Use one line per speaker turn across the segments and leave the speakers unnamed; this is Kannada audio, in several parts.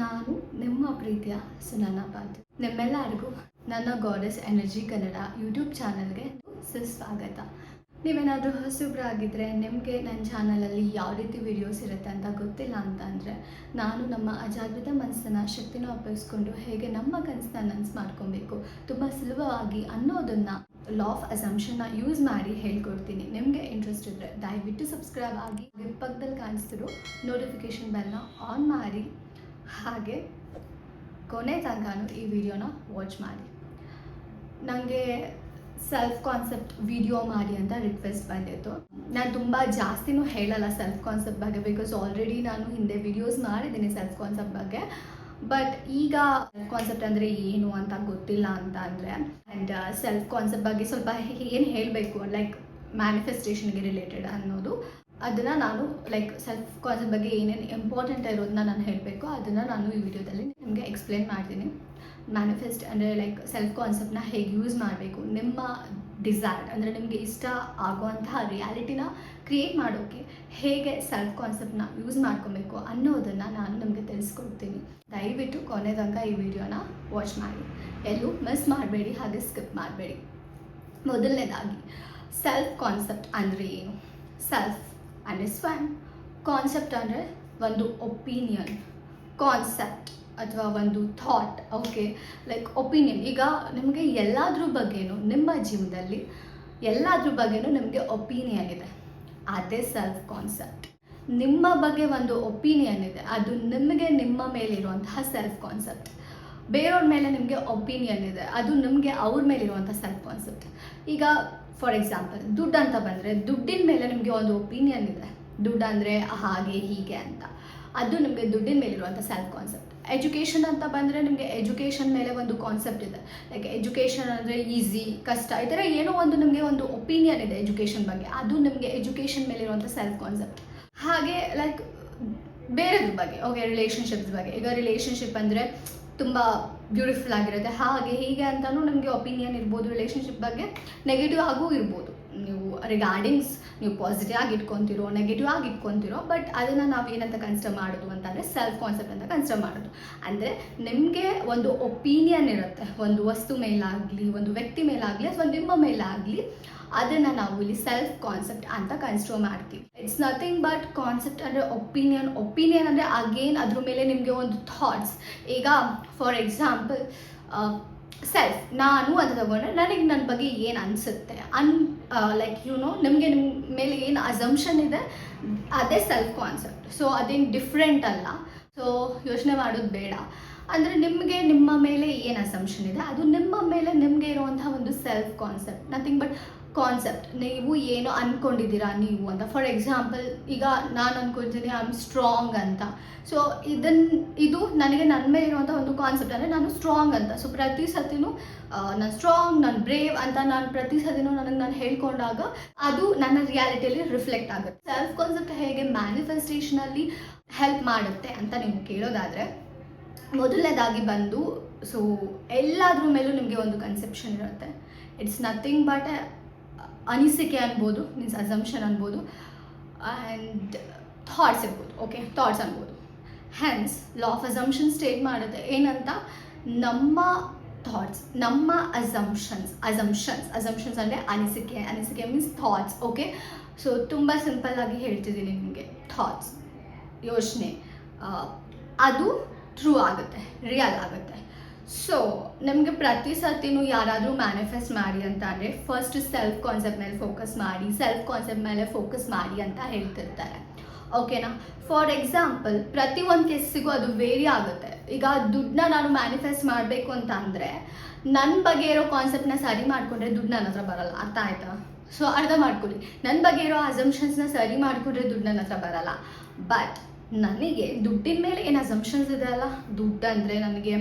ನಾನು ನಿಮ್ಮ ಪ್ರೀತಿಯ ಸುನಾನ ಪಾತು ನಿಮ್ಮೆಲ್ಲರಿಗೂ ನನ್ನ ಗಾಡೆಸ್ ಎನರ್ಜಿ ಕನ್ನಡ ಯೂಟ್ಯೂಬ್ ಚಾನಲ್ಗೆ ಸುಸ್ವಾಗತ. ನೀವೇನಾದರೂ ಹೊಸಬ್ರಾಗಿದ್ದರೆ ನಿಮಗೆ ನನ್ನ ಚಾನಲಲ್ಲಿ ಯಾವ ರೀತಿ ವಿಡಿಯೋಸ್ ಇರುತ್ತೆ ಅಂತ ಗೊತ್ತಿಲ್ಲ ಅಂತಂದರೆ, ನಾನು ನಮ್ಮ ಅಜಾಗೃತ ಮನಸ್ಸನ್ನು ಶಕ್ತಿನ ಉಪಯೋಗಿಸ್ಕೊಂಡು ಹೇಗೆ ನಮ್ಮ ಕನಸನ್ನ ನನ್ಸ್ ಮಾಡ್ಕೊಬೇಕು, ತುಂಬ ಸುಲಭವಾಗಿ ಅನ್ನೋದನ್ನು ಲಾ ಆಫ್ ಅಸಂಪ್ಷನ್ನ ಯೂಸ್ ಮಾಡಿ ಹೇಳ್ಕೊಡ್ತೀನಿ. ನಿಮಗೆ ಇಂಟ್ರೆಸ್ಟ್ ಇದ್ದರೆ ದಯವಿಟ್ಟು ಸಬ್ಸ್ಕ್ರೈಬ್ ಆಗಿ, ಪಕ್ಕದಲ್ಲಿ ಕಾಣಿಸ್ತಿರೋ ನೋಟಿಫಿಕೇಷನ್ ಬೆಲ್ನ ಆನ್ ಮಾಡಿ. ಹಾಗೆ ಕೊನೆ ತನಕನೂ ಈ ವಿಡಿಯೋನ ವಾಚ್ ಮಾಡಿ. ನನಗೆ ಸೆಲ್ಫ್ ಕಾನ್ಸೆಪ್ಟ್ ವಿಡಿಯೋ ಮಾಡಿ ಅಂತ ರಿಕ್ವೆಸ್ಟ್ ಬಂದಿತ್ತು. ನಾನು ತುಂಬ ಜಾಸ್ತಿನೂ ಹೇಳಲ್ಲ ಸೆಲ್ಫ್ ಕಾನ್ಸೆಪ್ಟ್ ಬಗ್ಗೆ ಬಿಕಾಸ್ ಆಲ್ರೆಡಿ ನಾನು ಹಿಂದೆ ವಿಡಿಯೋಸ್ ಮಾಡಿದ್ದೀನಿ ಸೆಲ್ಫ್ ಕಾನ್ಸೆಪ್ಟ್ ಬಗ್ಗೆ. ಬಟ್ ಈಗ ಕಾನ್ಸೆಪ್ಟ್ ಅಂದರೆ ಏನು ಅಂತ ಗೊತ್ತಿಲ್ಲ ಅಂತ ಅಂದರೆ ಆ್ಯಂಡ್ ಸೆಲ್ಫ್ ಕಾನ್ಸೆಪ್ಟ್ ಬಗ್ಗೆ ಸ್ವಲ್ಪ ಏನು ಹೇಳಬೇಕು? ಲೈಕ್ ಮ್ಯಾನಿಫೆಸ್ಟೇಷನ್ಗೆ ರಿಲೇಟೆಡ್ ಅನ್ನೋದು. ಅದನ್ನು ನಾನು ಲೈಕ್ ಸೆಲ್ಫ್ ಕಾನ್ಸೆಪ್ಟ್ ಬಗ್ಗೆ ಏನೇನು ಇಂಪಾರ್ಟೆಂಟ್ ಇರೋದನ್ನ ನಾನು ಹೇಳಬೇಕು. ಅದನ್ನು ನಾನು ಈ ವಿಡಿಯೋದಲ್ಲಿ ನಿಮಗೆ ಎಕ್ಸ್ಪ್ಲೇನ್ ಮಾಡ್ತೀನಿ. ಮ್ಯಾನಿಫೆಸ್ಟ್ ಅಂದರೆ ಲೈಕ್ ಸೆಲ್ಫ್ ಕಾನ್ಸೆಪ್ಟ್ನ ಹೇಗೆ ಯೂಸ್ ಮಾಡಬೇಕು. ನಿಮ್ಮ ಡಿಸೈರ್ ಅಂದರೆ ನಿಮಗೆ ಇಷ್ಟ ಆಗುವಂತಹ ರಿಯಾಲಿಟಿನ ಕ್ರಿಯೇಟ್ ಮಾಡೋಕ್ಕೆ ಹೇಗೆ ಸೆಲ್ಫ್ ಕಾನ್ಸೆಪ್ಟ್ನ ಯೂಸ್ ಮಾಡ್ಕೊಬೇಕು ಅನ್ನೋದನ್ನು ನಾನು ನಿಮಗೆ ತಿಳಿಸ್ಕೊಡ್ತೀನಿ. ದಯವಿಟ್ಟು ಕೊನೆ ತನಕ ಈ ವಿಡಿಯೋನ ವಾಚ್ ಮಾಡಿ. ಎಲ್ಲೂ ಮಿಸ್ ಮಾಡಬೇಡಿ, ಹಾಗೆ ಸ್ಕಿಪ್ ಮಾಡಬೇಡಿ. ಮೊದಲನೇದಾಗಿ ಸೆಲ್ಫ್ ಕಾನ್ಸೆಪ್ಟ್ ಅಂದರೆ ಏನು? ಸೆಲ್ಫ್ ಅಂದರೆ ಸ್ವಯಂ ಕಾನ್ಸೆಪ್ಟ್ ಅಂದರೆ ಒಂದು ಒಪಿನಿಯನ್ ಕಾನ್ಸೆಪ್ಟ್ ಅಥವಾ ಒಂದು ಥಾಟ್ ಓಕೆ ಲೈಕ್ ಒಪಿನಿಯನ್ ಈಗ ನಿಮಗೆ ಎಲ್ಲಾದ್ರ ಬಗ್ಗೆನೂ, ನಿಮ್ಮ ಜೀವನದಲ್ಲಿ ಎಲ್ಲಾದ್ರ ಬಗ್ಗೆನೂ ನಿಮಗೆ ಒಪಿನಿಯನ್ ಇದೆ. ಅದೇ ಸೆಲ್ಫ್ ಕಾನ್ಸೆಪ್ಟ್ ನಿಮ್ಮ ಬಗ್ಗೆ ಒಂದು ಒಪಿನಿಯನ್ ಇದೆ. ಅದು ನಿಮಗೆ ನಿಮ್ಮ ಮೇಲಿರುವಂತಹ ಸೆಲ್ಫ್ ಕಾನ್ಸೆಪ್ಟ್ ಬೇರೆಯವ್ರ ಮೇಲೆ ನಿಮಗೆ ಒಪಿನಿಯನ್ ಇದೆ. ಅದು ನಿಮಗೆ ಅವ್ರ ಮೇಲಿರುವಂಥ ಸೆಲ್ಫ್ ಕಾನ್ಸೆಪ್ಟ್ ಈಗ ಫಾರ್ ಎಕ್ಸಾಂಪಲ್ ದುಡ್ಡು ಅಂತ ಬಂದರೆ ದುಡ್ಡಿನ ಮೇಲೆ ನಿಮಗೆ ಒಂದು ಒಪಿನಿಯನ್ ಇದೆ. ದುಡ್ಡು ಅಂದರೆ ಹಾಗೆ, ಹೀಗೆ ಅಂತ. ಅದು ನಿಮಗೆ ದುಡ್ಡಿನ ಮೇಲಿರುವಂಥ ಸೆಲ್ಫ್ ಕಾನ್ಸೆಪ್ಟ್ ಎಜುಕೇಷನ್ ಅಂತ ಬಂದರೆ ನಿಮಗೆ ಎಜುಕೇಷನ್ ಮೇಲೆ ಒಂದು ಕಾನ್ಸೆಪ್ಟ್ ಇದೆ. ಲೈಕ್ ಎಜುಕೇಷನ್ ಅಂದರೆ ಈಸಿ ಕಷ್ಟ, ಈ ಥರ ಏನೋ ಒಂದು ನಿಮಗೆ ಒಂದು ಒಪಿನಿಯನ್ ಇದೆ ಎಜುಕೇಷನ್ ಬಗ್ಗೆ. ಅದು ನಿಮಗೆ ಎಜುಕೇಷನ್ ಮೇಲಿರುವಂಥ ಸೆಲ್ಫ್ ಕಾನ್ಸೆಪ್ಟ್ ಹಾಗೆ ಲೈಕ್ ಬೇರೆದ್ರ ಬಗ್ಗೆ ಓಕೆ ರಿಲೇಷನ್ಶಿಪ್ಸ್ ಬಗ್ಗೆ. ಈಗ ರಿಲೇಷನ್ಶಿಪ್ ಅಂದರೆ ತುಂಬ ಬ್ಯೂಟಿಫುಲ್ ಆಗಿರುತ್ತೆ. ಹಾಗೆ ಹೀಗೆ ಅಂತಲೂ ನಮಗೆ ಒಪಿನಿಯನ್ ಇರ್ಬೋದು ರಿಲೇಷನ್ಶಿಪ್ ಬಗ್ಗೆ ನೆಗೆಟಿವ್ ಆಗೂ ಇರ್ಬೋದು. ನೀವು ರಿಗಾರ್ಡಿಂಗ್ಸ್ ನೀವು ಪಾಸಿಟಿವ್ ಆಗಿ ಇಟ್ಕೊತಿರೋ ನೆಗೆಟಿವ್ ಆಗಿ ಇಟ್ಕೊತಿರೋ ಬಟ್ ಅದನ್ನು ನಾವು ಏನಂತ ಕನ್ಸಿಡರ್ ಮಾಡೋದು ಅಂತಂದರೆ ಸೆಲ್ಫ್ ಕಾನ್ಸೆಪ್ಟ್ ಅಂತ ಕನ್ಸಿಡರ್ ಮಾಡೋದು. ಅಂದರೆ ನಿಮಗೆ ಒಂದು ಒಪಿನಿಯನ್ ಇರುತ್ತೆ. ಒಂದು ವಸ್ತು ಮೇಲಾಗಲಿ, ಒಂದು ವ್ಯಕ್ತಿ ಮೇಲಾಗಲಿ ಅಥವಾ ನಿಮ್ಮ ಮೇಲಾಗಲಿ, ಅದನ್ನು ನಾವು ಇಲ್ಲಿ ಸೆಲ್ಫ್ ಕಾನ್ಸೆಪ್ಟ್ ಅಂತ ಕನ್ಸಿಡರ್ ಮಾಡ್ತೀವಿ. ಇಟ್ಸ್ ನಥಿಂಗ್ ಬಟ್ ಕಾನ್ಸೆಪ್ಟ್ ಅಂದರೆ ಒಪಿನಿಯನ್ ಒಪಿನಿಯನ್ ಅಂದರೆ ಅಗೇನ್ ಅದ್ರ ಮೇಲೆ ನಿಮಗೆ ಒಂದು ಥಾಟ್ಸ್ ಈಗ ಫಾರ್ ಎಕ್ಸಾಂಪಲ್ ಸೆಲ್ಫ್ ನಾನು ಅಂತ ತಗೊಂಡ್ರೆ ನನಗೆ ನನ್ನ ಬಗ್ಗೆ ಏನು ಅನಿಸುತ್ತೆ? ಅನ್ ಲೈಕ್ ಯು ನೋ ನಿಮಗೆ ನಿಮ್ಮ ಮೇಲೆ ಏನು ಅಸಂಪ್ಷನ್ ಇದೆ, ಅದೇ ಸೆಲ್ಫ್ ಕಾನ್ಸೆಪ್ಟ್ ಸೊ ಅದೇನು ಡಿಫ್ರೆಂಟ್ ಅಲ್ಲ. ಸೊ ಯೋಚನೆ ಮಾಡೋದು ಬೇಡ. ಅಂದರೆ ನಿಮಗೆ ನಿಮ್ಮ ಮೇಲೆ ಏನು ಅಸಂಪ್ಷನ್ ಇದೆ, ಅದು ನಿಮ್ಮ ಮೇಲೆ ನಿಮಗೆ ಇರುವಂಥ ಒಂದು self concept nothing but concept ನೀವು ಏನೋ ಅಂದ್ಕೊಂಡಿದ್ದೀರಾ ನೀವು ಅಂತ. ಫಾರ್ ಎಕ್ಸಾಂಪಲ್ ಈಗ ನಾನು ಅಂದ್ಕೊಂತೀನಿ ಐ ಆಮ್ ಸ್ಟ್ರಾಂಗ್ ಅಂತ. ಸೊ ಇದನ್ನು ಇದು ನನಗೆ ನನ್ನ ಮೇಲೆ ಇರುವಂಥ ಒಂದು ಕಾನ್ಸೆಪ್ಟ್ ಅಂದರೆ ನಾನು ಸ್ಟ್ರಾಂಗ್ ಅಂತ. ಸೊ ಪ್ರತಿ ಸತಿನೂ ನಾನು ಸ್ಟ್ರಾಂಗ್ ನಾನು ಬ್ರೇವ್ ಅಂತ ನಾನು ಪ್ರತಿ ಸತಿನೂ ನನಗೆ ನಾನು ಹೇಳ್ಕೊಂಡಾಗ ಅದು ನನ್ನ ರಿಯಾಲಿಟಿಯಲ್ಲಿ ರಿಫ್ಲೆಕ್ಟ್ ಆಗುತ್ತೆ. ಸೆಲ್ಫ್ ಕಾನ್ಸೆಪ್ಟ್ ಹೇಗೆ ಮ್ಯಾನಿಫೆಸ್ಟೇಷನಲ್ಲಿ ಹೆಲ್ಪ್ ಮಾಡುತ್ತೆ ಅಂತ ನೀವು ಕೇಳೋದಾದರೆ, ಮೊದಲನೇದಾಗಿ ಬಂದು ಸೊ ಎಲ್ಲಾದ್ರ ಮೇಲೂ ನಿಮಗೆ ಒಂದು ಕನ್ಸೆಪ್ಷನ್ ಇರುತ್ತೆ. ಇಟ್ಸ್ ನಥಿಂಗ್ ಬಟ್ ಅನಿಸಿಕೆ ಅನ್ಬೋದು ಮೀನ್ಸ್ ಅಸಂಪ್ಷನ್ ಅನ್ಬೋದು ಆ್ಯಂಡ್ ಥಾಟ್ಸ್ ಇರ್ಬೋದು ಓಕೆ ಥಾಟ್ಸ್ ಅನ್ಬೋದು. Hence law of assumption state ಮಾಡುತ್ತೆ. ಏನಂತ? ನಮ್ಮ ಥಾಟ್ಸ್ ನಮ್ಮ ಅಸಂಪ್ಷನ್ಸ್ ಅಸಂಪ್ಷನ್ಸ್ ಅಸಂಪ್ಷನ್ಸ್ ಅಂದರೆ ಅನಿಸಿಕೆ. ಅನಿಸಿಕೆ ಮೀನ್ಸ್ ಥಾಟ್ಸ್ ಓಕೆ ಸೊ ತುಂಬ ಸಿಂಪಲ್ ಆಗಿ ಹೇಳ್ತಿದ್ದೀನಿ ನಿಮಗೆ. ಥಾಟ್ಸ್ ಯೋಚನೆ ಅದು ಟ್ರೂ ಆಗುತ್ತೆ ರಿಯಲ್ ಆಗುತ್ತೆ. ಸೊ ನಮಗೆ ಪ್ರತಿ ಸತಿನೂ ಯಾರಾದರೂ ಮ್ಯಾನಿಫೆಸ್ಟ್ ಮಾಡಿ ಅಂತ ಅಂದರೆ ಫಸ್ಟ್ ಸೆಲ್ಫ್ ಕಾನ್ಸೆಪ್ಟ್ ಮೇಲೆ ಫೋಕಸ್ ಮಾಡಿ ಸೆಲ್ಫ್ ಕಾನ್ಸೆಪ್ಟ್ ಮೇಲೆ ಫೋಕಸ್ ಮಾಡಿ ಅಂತ ಹೇಳ್ತಿರ್ತಾರೆ. ಓಕೆನಾ ಫಾರ್ ಎಕ್ಸಾಂಪಲ್ ಪ್ರತಿ ಒಂದು ಕೆಸ್ಸಿಗೂ ಅದು ವೇರಿ ಆಗುತ್ತೆ. ಈಗ ದುಡ್ಡನ್ನ ನಾನು ಮ್ಯಾನಿಫೆಸ್ಟ್ ಮಾಡಬೇಕು ಅಂತ ಅಂದರೆ ನನ್ನ ಬಗ್ಗೆ ಇರೋ ಕಾನ್ಸೆಪ್ಟ್ನ ಸರಿ ಮಾಡಿಕೊಂಡ್ರೆ ದುಡ್ಡು ನನ್ನ ಹತ್ರ ಬರಲ್ಲ. ಅರ್ಥ ಆಯ್ತಾ? ಸೊ ಅರ್ಥ ಮಾಡ್ಕೊಳ್ಳಿ. ನನ್ನ ಬಗ್ಗೆ ಇರೋ ಅಸಂಪ್ಷನ್ಸ್ನ ಸರಿ ಮಾಡಿಕೊಂಡ್ರೆ ದುಡ್ಡು ನನ್ನ ಹತ್ರ ಬರಲ್ಲ. ಬಟ್ ನನಗೆ ದುಡ್ಡಿನ ಮೇಲೆ ಏನು ಅಸಂಪ್ಷನ್ಸ್ ಇದೆ ಅಲ್ಲ? ದುಡ್ಡು ಅಂದರೆ ನನಗೆ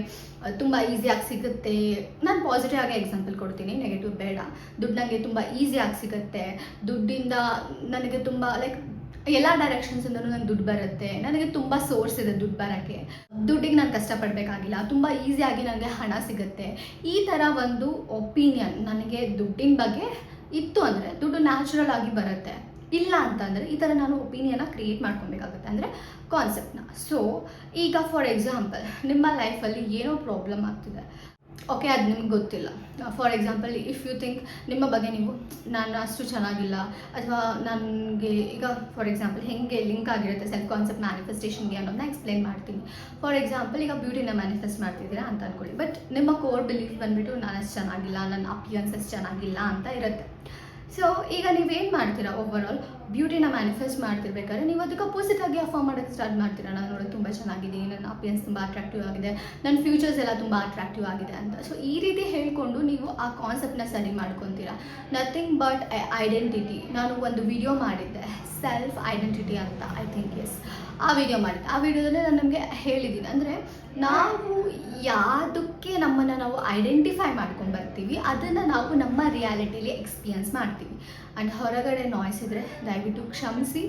ತುಂಬ ಈಸಿಯಾಗಿ ಸಿಗುತ್ತೆ. ನಾನು ಪಾಸಿಟಿವ್ ಆಗಿ ಎಕ್ಸಾಂಪಲ್ ಕೊಡ್ತೀನಿ ನೆಗೆಟಿವ್ ಬೇಡ. ದುಡ್ಡು ನನಗೆ ತುಂಬ ಈಸಿಯಾಗಿ ಸಿಗುತ್ತೆ. ದುಡ್ಡಿಂದ ನನಗೆ ತುಂಬ ಲೈಕ್ ಎಲ್ಲ ಡೈರೆಕ್ಷನ್ಸಿಂದನೂ ನಂಗೆ ದುಡ್ಡು ಬರುತ್ತೆ. ನನಗೆ ತುಂಬ ಸೋರ್ಸ್ ಇದೆ ದುಡ್ಡು ಬರೋಕ್ಕೆ. ದುಡ್ಡಿಗೆ ನಾನು ಕಷ್ಟಪಡಬೇಕಾಗಿಲ್ಲ. ತುಂಬ ಈಸಿಯಾಗಿ ನನಗೆ ಹಣ ಸಿಗುತ್ತೆ. ಈ ಥರ ಒಂದು ಒಪಿನಿಯನ್ ನನಗೆ ದುಡ್ಡಿನ ಬಗ್ಗೆ ಇತ್ತು ಅಂದರೆ, ದುಡ್ಡು ನ್ಯಾಚುರಲ್ ಆಗಿ ಬರುತ್ತೆ. ಇಲ್ಲ ಅಂತಂದರೆ ಈ ಥರ ನಾನು ಒಪಿನಿಯನ್ನ ಕ್ರಿಯೇಟ್ ಮಾಡ್ಕೊಬೇಕಾಗುತ್ತೆ. ಅಂದರೆ ಕಾನ್ಸೆಪ್ಟ್ನ ಸೊ ಈಗ ಫಾರ್ ಎಕ್ಸಾಂಪಲ್ ನಿಮ್ಮ ಲೈಫಲ್ಲಿ ಏನೋ ಪ್ರಾಬ್ಲಮ್ ಆಗ್ತಿದೆ. ಓಕೆ ಅದು ನಿಮ್ಗೆ ಗೊತ್ತಿಲ್ಲ. For example if you think ನಿಮ್ಮ ಬಗ್ಗೆ ನೀವು, ನಾನು ಅಷ್ಟು ಚೆನ್ನಾಗಿಲ್ಲ, ಅಥವಾ ನನಗೆ ಈಗ ಫಾರ್ ಎಕ್ಸಾಂಪಲ್ ಹೆಂಗೆ ಲಿಂಕ್ ಆಗಿರುತ್ತೆ ಸೆಲ್ಫ್ ಕಾನ್ಸೆಪ್ಟ್ ಮ್ಯಾನಿಫೆಸ್ಟೇಷನ್ಗೆ ಅನ್ನೋದನ್ನ ಎಕ್ಸ್ಪ್ಲೈನ್ ಮಾಡ್ತೀನಿ. ಫಾರ್ ಎಕ್ಸಾಂಪಲ್ ಈಗ ಬ್ಯೂಟಿನ ಮ್ಯಾನಿಫೆಸ್ಟ್ ಮಾಡ್ತಿದ್ದೀರಾ ಅಂತ ಅನ್ಕೊಳ್ಳಿ. ಬಟ್ ನಿಮ್ಮ ಕೋರ್ ಬಿಲೀಫ್ ಬಂದುಬಿಟ್ಟು ನಾನು ಅಷ್ಟು ಚೆನ್ನಾಗಿಲ್ಲ, ನನ್ನ ಅಪಿಯನ್ಸ್ ಅಷ್ಟು ಚೆನ್ನಾಗಿಲ್ಲ ಅಂತ ಇರುತ್ತೆ. ಸೊ ಈಗ ನೀವೇನು ಮಾಡ್ತೀರಾ ಓವರ್ ಆಲ್ ಬ್ಯೂಟಿನ ಮ್ಯಾನಿಫೆಸ್ಟ್ ಮಾಡ್ತಿರ್ಬೇಕಾದ್ರೆ ನೀವು ಅದಕ್ಕೆ ಅಪೋಸಿಟ್ ಆಗಿ ಅಫಾರ್ಮ್ ಮಾಡೋಕ್ಕೆ ಸ್ಟಾರ್ಟ್ ಮಾಡ್ತೀರಾ? ನಾನು ನೋಡೋದು ತುಂಬ ಚೆನ್ನಾಗಿದ್ದೀನಿ ನನ್ನ ಅಪಿಯನ್ಸ್ ತುಂಬ ಅಟ್ರಾಕ್ಟಿವ್ ಆಗಿದೆ ನನ್ನ ಫ್ಯೂಚರ್ಸ್ ಎಲ್ಲ ತುಂಬ ಅಟ್ರಾಕ್ಟಿವ್ ಆಗಿದೆ ಅಂತ. ಸೊ ಈ ರೀತಿ ಹೇಳಿಕೊಂಡು ನೀವು ಆ ಕಾನ್ಸೆಪ್ಟ್ನ ಸರಿ ಮಾಡ್ಕೊತೀರಾ? ನಥಿಂಗ್ ಬಟ್ ಐಡೆಂಟಿಟಿ ನಾನು ಒಂದು ವಿಡಿಯೋ ಮಾಡಿದ್ದೆ. ಸೆಲ್ಫ್ ಐಡೆಂಟಿಟಿ ಅಂತ ಐ ಥಿಂಕ್ ಎಸ್ ಆ ವಿಡಿಯೋ ಮಾಡಿದ್ದೆ. ಆ ವಿಡಿಯೋದಲ್ಲೇ ನಾನು ನಮಗೆ ಹೇಳಿದ್ದೀನಿ ಅಂದರೆ ನಾವು ಯಾವುದಕ್ಕೆ ನಮ್ಮನ್ನು ನಾವು ಐಡೆಂಟಿಫೈ ಮಾಡ್ಕೊಂಡು ಬರ್ತೀವಿ, ಅದನ್ನು ನಾವು ನಮ್ಮ ರಿಯಾಲಿಟಿಲಿ ಎಕ್ಸ್ಪೀರಿಯನ್ಸ್ ಮಾಡ್ತೀವಿ. ಆ್ಯಂಡ್ ಹೊರಗಡೆ ನಾಯ್ಸ್ ಇದ್ದರೆ ದಯವಿಟ್ಟು ಕ್ಷಮಿಸಿ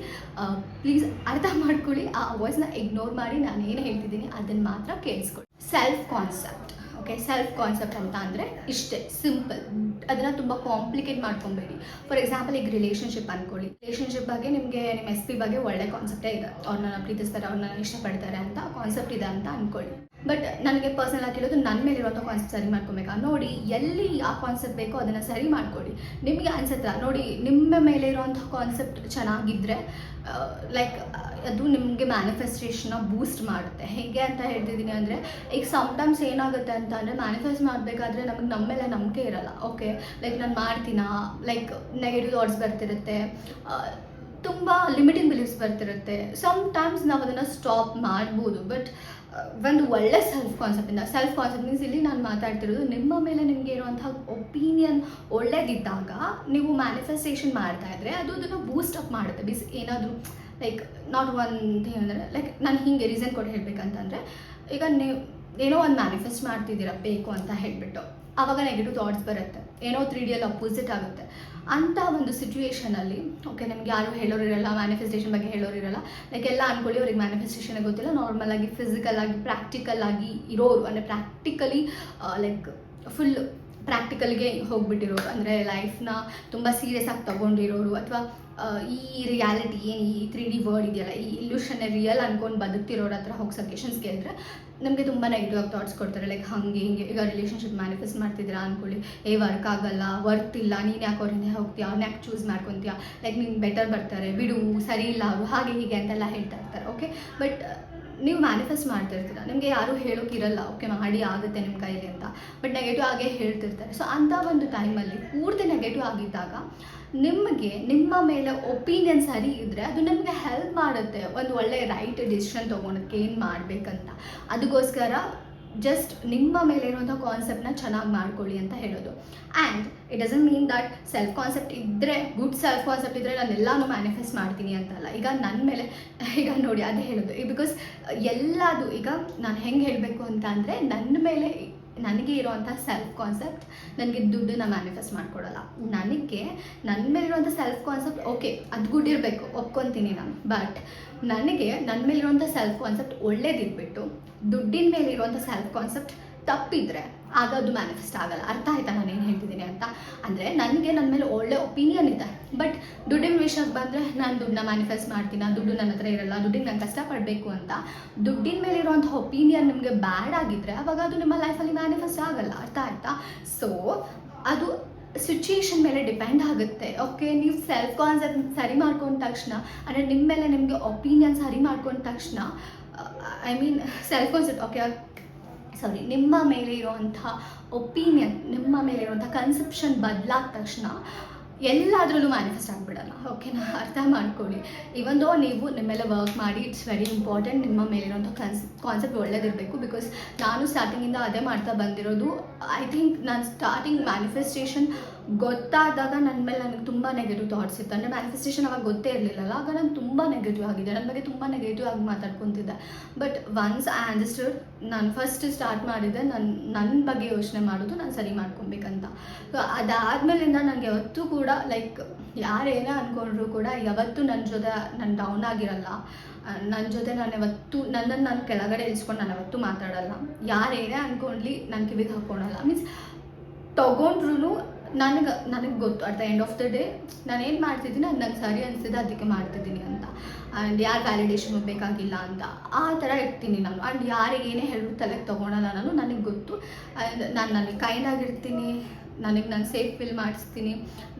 ಪ್ಲೀಸ್ ಅರ್ಥ ಮಾಡ್ಕೊಳ್ಳಿ, ಆ ವಾಯ್ಸ್ನ ಇಗ್ನೋರ್ ಮಾಡಿ ನಾನು ಏನು ಹೇಳ್ತಿದ್ದೀನಿ ಅದನ್ನು ಮಾತ್ರ ಕೇಳಿಸ್ಕೊಳ್ಳಿ. Self concept okay self concept ಅಂತ ಅಂದರೆ ಇಷ್ಟೇ ಸಿಂಪಲ್ ಅದನ್ನು ತುಂಬ ಕಾಂಪ್ಲಿಕೇಟ್ ಮಾಡ್ಕೊಬೇಡಿ. ಫಾರ್ ಎಕ್ಸಾಂಪಲ್ ಈಗ ರಿಲೇಷನ್ಶಿಪ್ ಅಂದ್ಕೊಳ್ಳಿ ರಿಲೇಷನ್ಶಿಪ್ ಬಗ್ಗೆ ನಿಮಗೆ, ನಿಮ್ಮ ಎಸ್ ಪಿ ಬಗ್ಗೆ ಒಳ್ಳೆ ಕಾನ್ಸೆಪ್ಟೇ ಇದೆ. ಅವ್ರನ್ನ ಪ್ರೀತಿಸ್ತಾರೆ ಅವ್ರನ್ನ ಇಷ್ಟಪಡ್ತಾರೆ ಅಂತ ಕಾನ್ಸೆಪ್ಟ್ ಇದೆ ಅಂತ ಅಂದ್ಕೊಳ್ಳಿ ಬಟ್ ನನಗೆ ಪರ್ಸನಲ್ ಆಗಿ ಹೇಳೋದು ನನ್ನ ಮೇಲಿರುವಂಥ ಕಾನ್ಸೆಪ್ಟ್ ಸರಿ ಮಾಡ್ಕೊಬೇಕಾ? ನೋಡಿ, ಎಲ್ಲಿ ಆ ಕಾನ್ಸೆಪ್ಟ್ ಬೇಕೋ ಅದನ್ನು ಸರಿ ಮಾಡ್ಕೊಡಿ. ನಿಮಗೆ ಅನ್ಸತ್ತ? ನೋಡಿ, ನಿಮ್ಮ ಮೇಲೆ ಇರುವಂಥ ಕಾನ್ಸೆಪ್ಟ್ ಚೆನ್ನಾಗಿದ್ದರೆ ಲೈಕ್ ಅದು ನಿಮಗೆ ಮ್ಯಾನಿಫೆಸ್ಟೇಷನ್ನ ಬೂಸ್ಟ್ ಮಾಡುತ್ತೆ. ಹೇಗೆ ಅಂತ ಹೇಳ್ತಿದ್ದೀನಿ ಅಂದರೆ, ಈಗ ಸಮ್ಟೈಮ್ಸ್ ಏನಾಗುತ್ತೆ ಅಂತ ಅಂದರೆ ಮ್ಯಾನಿಫೆಸ್ಟ್ ಮಾಡಬೇಕಾದ್ರೆ ನಮಗೆ ನಮ್ಮ ಮೇಲೆ ನಂಬಿಕೆ ಇರಲ್ಲ ಓಕೆ ಲೈಕ್ ನಾನು ಮಾಡ್ತೀನಾ? ಲೈಕ್ ನೆಗೆಟಿವ್ ಥಾಟ್ಸ್ ಬರ್ತಿರುತ್ತೆ. ತುಂಬ ಲಿಮಿಟಿಂಗ್ ಬಿಲೀವ್ಸ್ ಬರ್ತಿರುತ್ತೆ. ಸಮ್ ಟೈಮ್ಸ್ ನಾವು ಅದನ್ನು ಸ್ಟಾಪ್ ಮಾಡ್ಬೋದು. ಬಟ್ ಒಂದು ಒಳ್ಳೆ ಸೆಲ್ಫ್ ಕಾನ್ಸೆಪ್ಟಿಂದ ಸೆಲ್ಫ್ ಕಾನ್ಸೆಪ್ಟ್ ಮೀನ್ಸ್ ಇಲ್ಲಿ ನಾನು ಮಾತಾಡ್ತಿರೋದು ನಿಮ್ಮ ಮೇಲೆ ನಿಮಗೆ ಇರುವಂಥ ಒಪಿನಿಯನ್ ಒಳ್ಳೇದಿದ್ದಾಗ ನೀವು ಮ್ಯಾನಿಫೆಸ್ಟೇಷನ್ ಮಾಡ್ತಾ ಇದ್ರೆ ಅದು ಅದನ್ನು ಬೂಸ್ಟ್ ಅಪ್ ಮಾಡುತ್ತೆ. ಬಿಸ್ ಏನಾದರೂ ಲೈಕ್ ನಾಟ್ ಒನ್ ಅಂದರೆ ಲೈಕ್ ನಾನು ಹಿಂಗೆ ರೀಸನ್ ಕೊಟ್ಟು ಹೇಳ್ಬೇಕಂತಂದರೆ, ಈಗ ನೀವು ಏನೋ ಒಂದು ಮ್ಯಾನಿಫೆಸ್ಟ್ ಮಾಡ್ತಿದ್ದೀರಾ, ಬೇಕು ಅಂತ ಹೇಳಿಬಿಟ್ಟು. ಆವಾಗ ನೆಗೆಟಿವ್ ಥಾಟ್ಸ್ ಬರುತ್ತೆ. ಏನೋ ತ್ರೀ ಡಿಯಲ್ಲಿ ಅಪೋಸಿಟ್ ಆಗುತ್ತೆ. ಅಂಥ ಒಂದು ಸಿಚುವೇಷನಲ್ಲಿ ಓಕೆ ನಿಮ್ಗೆ ಯಾರು ಹೇಳೋರು ಇರಲ್ಲ ಮ್ಯಾನಿಫೆಸ್ಟೇಷನ್ ಬಗ್ಗೆ ಹೇಳೋರು ಇರಲ್ಲ ಲೈಕ್ ಎಲ್ಲ ಅನ್ಕೊಳ್ಳಿ, ಅವ್ರಿಗೆ ಮ್ಯಾನಿಫೆಸ್ಟೇಷನ್ ಗೊತ್ತಿಲ್ಲ. ನಾರ್ಮಲ್ ಆಗಿ ಫಿಸಿಕಲ್ ಆಗಿ ಪ್ರಾಕ್ಟಿಕಲ್ ಆಗಿ ಇರೋರು, ಅಂದರೆ ಪ್ರಾಕ್ಟಿಕಲಿ ಲೈಕ್ ಫುಲ್ ಪ್ರಾಕ್ಟಿಕಲ್ಗೆ ಹೋಗ್ಬಿಟ್ಟಿರೋರು, ಅಂದರೆ ಲೈಫ್ನ ತುಂಬ ಸೀರಿಯಸ್ ಆಗಿ ತಗೊಂಡಿರೋರು, ಅಥವಾ ಈ ರಿಯಾಲಿಟಿ ಏನು ಈ ತ್ರೀ ಡಿ ವರ್ಡ್ ಇದೆಯಲ್ಲ, ಈ ಇಲ್ಯೂಷನ್ ರಿಯಲ್ ಅನ್ಕೊಂಡು ಬದುಕ್ತಿರೋರ ಹತ್ರ ಹೋಗಿ ಸಜೆಷನ್ಸ್ ಕೇಳಿದ್ರೆ ನಮಗೆ ತುಂಬ ನೆಗೆಟಿವ್ ಆಗಿ ಥಾಟ್ಸ್ ಕೊಡ್ತಾರೆ. ಲೈಕ್ ಹಾಗೆ ಹಿಂಗೆ, ಈಗ ರಿಲೇಷನ್ಶಿಪ್ ಮ್ಯಾನಿಫೆಸ್ಟ್ ಮಾಡ್ತಿದ್ದೀರಾ ಅಂದ್ಕೊಳ್ಳಿ ಏ ವರ್ಕ್ ಆಗಲ್ಲ ವರ್ತ್ ಇಲ್ಲ, ನೀನು ಯಾಕೆ ಅವ್ರ ಹಿಂದೆ ಹೋಗ್ತೀಯ? ಅವ್ರನ್ನ ಯಾಕೆ ಚೂಸ್ ಮಾಡ್ಕೊತೀಯ? ಲೈಕ್ ನಿಂಗೆ ಬೆಟರ್ ಬರ್ತಾರೆ. ಬಿಡು, ಸರಿ ಇಲ್ಲ ಅವರು, ಹಾಗೆ ಹೀಗೆ ಅಂತೆಲ್ಲ ಹೇಳ್ತಾ ಇರ್ತಾರೆ ಓಕೆ ಬಟ್ ನೀವು ಮ್ಯಾನಿಫೆಸ್ಟ್ ಮಾಡ್ತಿರ್ತೀರ? ನಿಮಗೆ ಯಾರೂ ಹೇಳೋಕ್ಕಿರಲ್ಲ ಓಕೆ ಮಾಡಿ ಆಗುತ್ತೆ ನಿಮ್ಮ ಕೈಲಿ ಅಂತ. ಬಟ್ ನೆಗೆಟಿವ್ ಆಗೇ ಹೇಳ್ತಿರ್ತಾರೆ. ಸೊ ಅಂಥ ಒಂದು ಟೈಮಲ್ಲಿ ಪೂರ್ತಿ ನೆಗೆಟಿವ್ ಆಗಿದ್ದಾಗ ನಿಮಗೆ ನಿಮ್ಮ ಮೇಲೆ ಒಪಿನಿಯನ್ ಸರಿ ಇದ್ದರೆ ಅದು ನಿಮಗೆ ಹೆಲ್ಪ್ ಮಾಡುತ್ತೆ. ಒಂದು ಒಳ್ಳೆಯ ರೈಟ್ ಡಿಸಿಷನ್ ತೊಗೊಳಕ್ಕೆ ಏನು ಮಾಡಬೇಕಂತ. ಅದಕ್ಕೋಸ್ಕರ ಜಸ್ಟ್ ನಿಮ್ಮ ಮೇಲೆ ಇರುವಂಥ ಕಾನ್ಸೆಪ್ಟ್ನ ಚೆನ್ನಾಗಿ ಮಾಡ್ಕೊಳ್ಳಿ ಅಂತ ಹೇಳೋದು. And it doesn't mean that self concept ಇದ್ದರೆ ಗುಡ್ ಸೆಲ್ಫ್ ಕಾನ್ಸೆಪ್ಟ್ ಇದ್ದರೆ ನಾನು ಎಲ್ಲನೂ ಮ್ಯಾನಿಫೆಸ್ಟ್ ಮಾಡ್ತೀನಿ ಅಂತಲ್ಲ ಈಗ ನನ್ನ ಮೇಲೆ, ಈಗ ನೋಡಿ ಅದೇ ಹೇಳೋದು. ಬಿಕಾಸ್ ಎಲ್ಲದು, ಈಗ ನಾನು ಹೆಂಗೆ ಹೇಳಬೇಕು ಅಂತ ಅಂದರೆ ನನ್ನ ಮೇಲೆ ನನಗೆ ಇರುವಂಥ ಸೆಲ್ಫ್ ಕಾನ್ಸೆಪ್ಟ್ ನನಗೆ ದುಡ್ಡನ್ನ ಮ್ಯಾನಿಫೆಸ್ಟ್ ಮಾಡ್ಕೊಡಲ್ಲ. ನನಗೆ ನನ್ನ ಮೇಲಿರುವಂಥ ಸೆಲ್ಫ್ ಕಾನ್ಸೆಪ್ಟ್ ಓಕೆ ಅದು ಗುಡ್ ಇರಬೇಕು, ಒಪ್ಕೊತೀನಿ ನಾನು. ಬಟ್ ನನಗೆ ನನ್ನ ಮೇಲಿರುವಂಥ ಸೆಲ್ಫ್ ಕಾನ್ಸೆಪ್ಟ್ ಒಳ್ಳೇದಿದ್ಬಿಟ್ಟು ದುಡ್ಡಿನ ಮೇಲೆ ಇರುವಂಥ ಸೆಲ್ಫ್ ಕಾನ್ಸೆಪ್ಟ್ ತಪ್ಪಿದ್ರೆ ಆಗ ಅದು ಮ್ಯಾನಿಫೆಸ್ಟ್ ಆಗಲ್ಲ. ಅರ್ಥ ಆಯ್ತಾ ನಾನು ಏನು ಹೇಳ್ತಿದ್ದೀನಿ ಅಂತ? ಅಂದರೆ ನನಗೆ ನನ್ನ ಮೇಲೆ ಒಳ್ಳೆ ಒಪಿನಿಯನ್ ಇದೆ. ಬಟ್ ದುಡ್ಡಿನ ವಿಷಯಕ್ಕೆ ಬಂದರೆ ನಾನು ದುಡ್ಡನ್ನ ಮ್ಯಾನಿಫೆಸ್ಟ್ ಮಾಡ್ತೀನಿ ದುಡ್ಡು ನನ್ನ ಹತ್ರ ಇರಲ್ಲ ದುಡ್ಡಿಗೆ ನಾನು ಕಷ್ಟಪಡಬೇಕು ಅಂತ ದುಡ್ಡಿನ ಮೇಲೆ ಇರುವಂಥ ಒಪಿನಿಯನ್ ನಿಮಗೆ ಬ್ಯಾಡ್ ಆಗಿದ್ದರೆ ಅವಾಗ ಅದು ನಿಮ್ಮ ಲೈಫಲ್ಲಿ ಮ್ಯಾನಿಫೆಸ್ಟ್ ಆಗಲ್ಲ. ಅರ್ಥ ಆಯ್ತಾ? ಸೊ ಅದು ಸಿಚುಯೇಷನ್ ಮೇಲೆ ಡಿಪೆಂಡ್ ಆಗುತ್ತೆ. ಓಕೆ ನೀವು ಸೆಲ್ಫ್ ಕಾನ್ಸೆಪ್ಟ್ ಸರಿ ಮಾಡ್ಕೊಂಡ ತಕ್ಷಣ, ಅಂದರೆ ನಿಮ್ಮ ಮೇಲೆ ನಿಮಗೆ ಒಪಿನಿಯನ್ ಸರಿ ಮಾಡ್ಕೊಂಡ ತಕ್ಷಣ I mean self okay sorry ನಿಮ್ಮ ಮೇಲೆ ಇರುವಂಥ ಒಪಿನಿಯನ್ ನಿಮ್ಮ ಮೇಲೆ ಇರುವಂಥ ಕನ್ಸೆಪ್ಷನ್ ಬದಲಾದ ತಕ್ಷಣ ಎಲ್ಲದರಲ್ಲೂ ಮ್ಯಾನಿಫೆಸ್ಟ್ ಆಗಿಬಿಡಲ್ಲ ಓಕೆನಾ ಅರ್ಥ ಮಾಡ್ಕೊಳ್ಳಿ. ಇವನ್ ದೋ ನೀವು ನಿಮ್ಮ ಮೇಲೆ ವರ್ಕ್ ಮಾಡಿ ಇಟ್ಸ್ ವೆರಿ ಇಂಪಾರ್ಟೆಂಟ್ ನಿಮ್ಮ ಮೇಲಿರುವಂಥ ಕನ್ಸ್ ಕಾನ್ಸೆಪ್ಟ್ ಒಳ್ಳೇದಿರಬೇಕು ಬಿಕಾಸ್ ನಾನು ಸ್ಟಾರ್ಟಿಂಗಿಂದ ಅದೇ ಮಾಡ್ತಾ ಬಂದಿರೋದು ಐ ಥಿಂಕ್ ನಾನು ಸ್ಟಾರ್ಟಿಂಗ್ ಮ್ಯಾನಿಫೆಸ್ಟೇಷನ್ ಗೊತ್ತಾದಾಗ ನನ್ನ ಮೇಲೆ ನನಗೆ ತುಂಬ ನೆಗೆಟಿವ್ ಥಾಟ್ಸ್ ಇತ್ತು. ಅಂದರೆ ಮ್ಯಾನಿಫೆಸ್ಟೇಷನ್ ಅವಾಗ ಗೊತ್ತೇ ಇರಲಿಲ್ಲಲ್ಲ, ಆಗ ನಾನು ತುಂಬ ನೆಗೆಟಿವ್ ಆಗಿದೆ. ನನ್ನ ಬಗ್ಗೆ ತುಂಬ ನೆಗೆಟಿವ್ ಆಗಿ ಮಾತಾಡ್ಕೊತಿದ್ದೆ. ಬಟ್ ಒನ್ಸ್ ಐ ಅಂಡರ್ಸ್ಟುಡ್ ನಾನು ಫಸ್ಟ್ ಸ್ಟಾರ್ಟ್ ಮಾಡಿದ್ದೆ ನನ್ನ ನನ್ನ ಬಗ್ಗೆ ಯೋಚನೆ ಮಾಡೋದು ನಾನು ಸರಿ ಮಾಡ್ಕೊಬೇಕಂತ. ಸೊ ಅದಾದಮೇಲಿಂದ ನನಗೆ ಯಾವತ್ತೂ ಕೂಡ ಲೈಕ್ ಯಾರೇನೇ ಅಂದ್ಕೊಂಡ್ರು ಕೂಡ ಯಾವತ್ತೂ ನನ್ನ ಜೊತೆ ನಾನು ಡೌನ್ ಆಗಿರಲ್ಲ. ನನ್ನ ಜೊತೆ ನಾನು ಯಾವತ್ತೂ ನನ್ನನ್ನು ನಾನು ಕೆಳಗಡೆ ಇಳಿಸ್ಕೊಂಡು ನಾನು ಯಾವತ್ತೂ ಮಾತಾಡಲ್ಲ. ಯಾರೇನೇ ಅಂದ್ಕೊಂಡ್ಲಿ ನನ್ನ ಕಿವಿಗೆ ಹಾಕ್ಕೊಳಲ್ಲ ಮೀನ್ಸ್ ತೊಗೊಂಡ್ರು ನನಗೆ ನನಗೆ ಗೊತ್ತು at the end of the day ನಾನು ಏನು ಮಾಡ್ತಿದ್ದೀನಿ, ಅದು ನಂಗೆ ಸರಿ ಅನಿಸಿದೆ ಅದಕ್ಕೆ ಮಾಡ್ತಿದ್ದೀನಿ ಅಂತ. ಆ್ಯಂಡ್ ಯಾರು ವ್ಯಾಲಿಡೇಷನ್ ಬೇಕಾಗಿಲ್ಲ ಅಂತ. ಆ ಥರ ಇರ್ತೀನಿ ನಾನು. ಆ್ಯಂಡ್ ಯಾರಿಗೆ ಏನೇ ತಲೆಗೆ ತೊಗೊಳಲ್ಲ ನಾನು, ನನಗೆ ಗೊತ್ತು. ಆ್ಯಂಡ್ ನಾನು ನನಗೆ ಕೈಂಡ್ ಆಗಿರ್ತೀನಿ. ನನಗೆ ನಾನು ಸೇಫ್ ಫೀಲ್ ಮಾಡಿಸ್ತೀನಿ.